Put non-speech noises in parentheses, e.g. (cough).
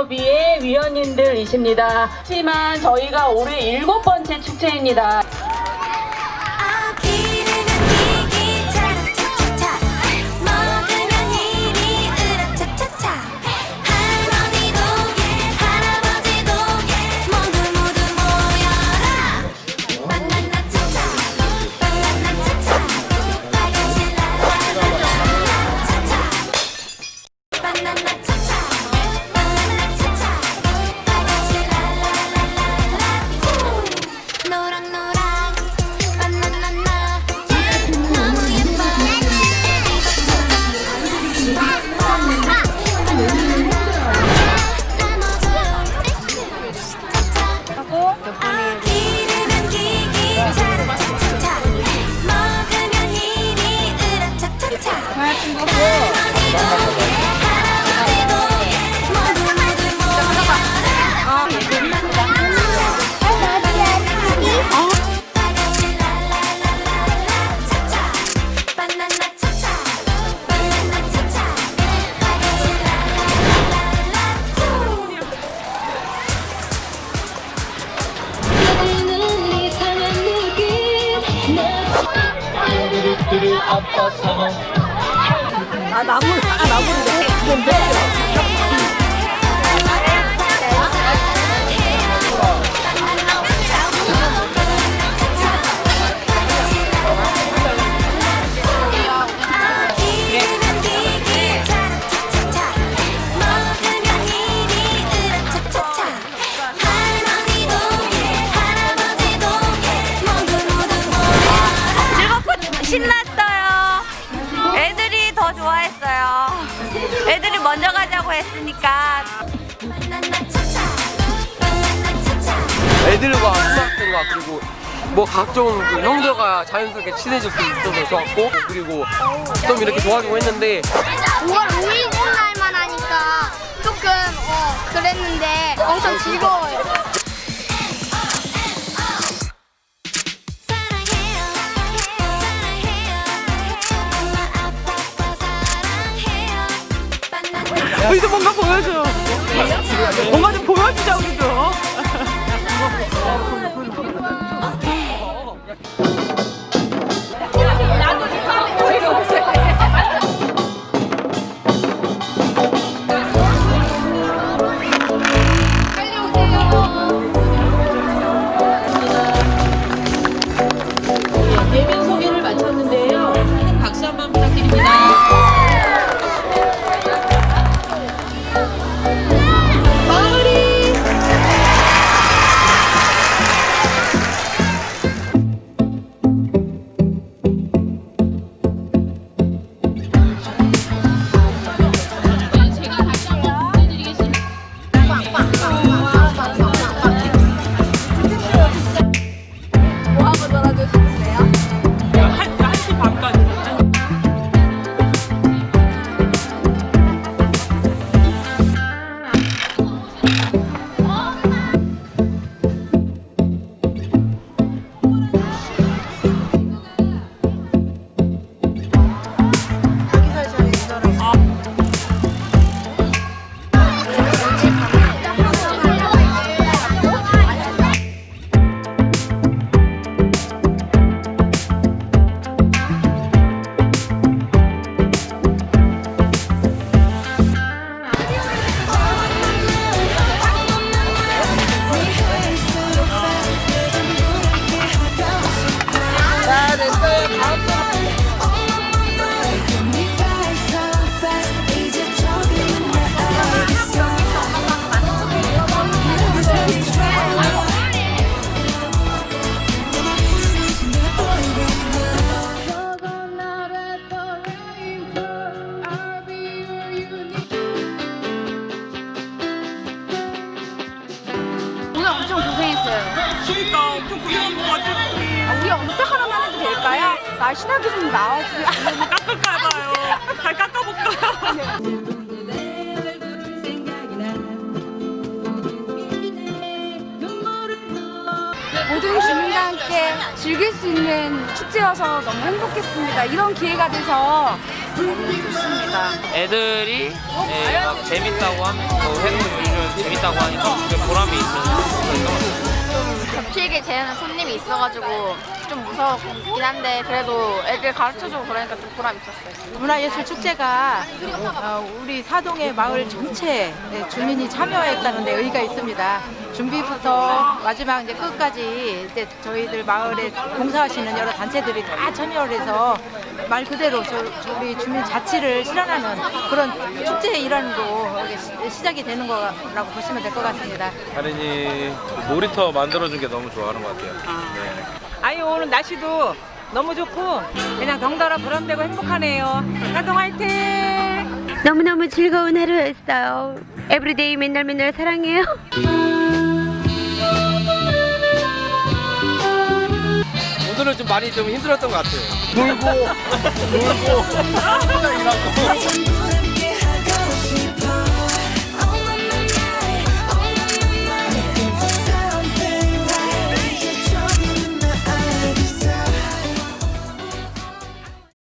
국민협의회 위원님들이십니다. 하지만 저희가 올해 일곱 번째 축제입니다. 아 나물 아 즐겁고 신났어요. 애들이 더 좋아했어요. 애들이 먼저 가자고 했으니까 애들과 수학생과 그리고 뭐 각종 그 형들과 자연스럽게 친해질 수 있어서 좋았고 그리고 좀 이렇게 도와주고 했는데 5월 5일 날만 하니까 조금 어 그랬는데 엄청 즐거워요. 이제 뭔가 보여줘. 뭔가 좀 보여주자 우리 날씬하게 좀 나와주세요. 깎을까봐요. 잘 깎아볼까요? 모든 주민과 함께 즐길 수 있는 축제여서 너무 행복했습니다. 이런 기회가 돼서 좋습니다. 애들이 예, 막 재밌다고 하면 뭐 해군 요즘 재밌다고 하니까 보람이 있어서 그랬던 것 같아요. 겹치게 재는 손님이 있어가지고 좀 무섭긴 한데 그래도 애들 가르쳐주고 그러니까 좀 보람 있었어요. 문화예술 축제가 어, 우리 사동의 마을 전체 네, 주민이 참여했다는 데 의의가 있습니다. 준비부터 마지막 이제 끝까지 이제 저희들 마을에 봉사하시는 여러 단체들이 다 참여를 해서 말 그대로 저, 우리 주민 자치를 실현하는 그런 축제의 일환으로 이게 시- 시작이 되는 거라고 보시면 될 것 같습니다. 할인이 놀이터 만들어준 게 너무 좋아하는 것 같아요. 네. 아유 오늘 날씨도 너무 좋고 그냥 덩달아 보람되고 행복하네요. 사동 화이팅! 너무너무 즐거운 하루였어요. 에브리데이 맨날 맨날 사랑해요. 오늘은 좀 많이 좀 힘들었던 것 같아요. 놀고 놀고 혼자 (laughs) 일하고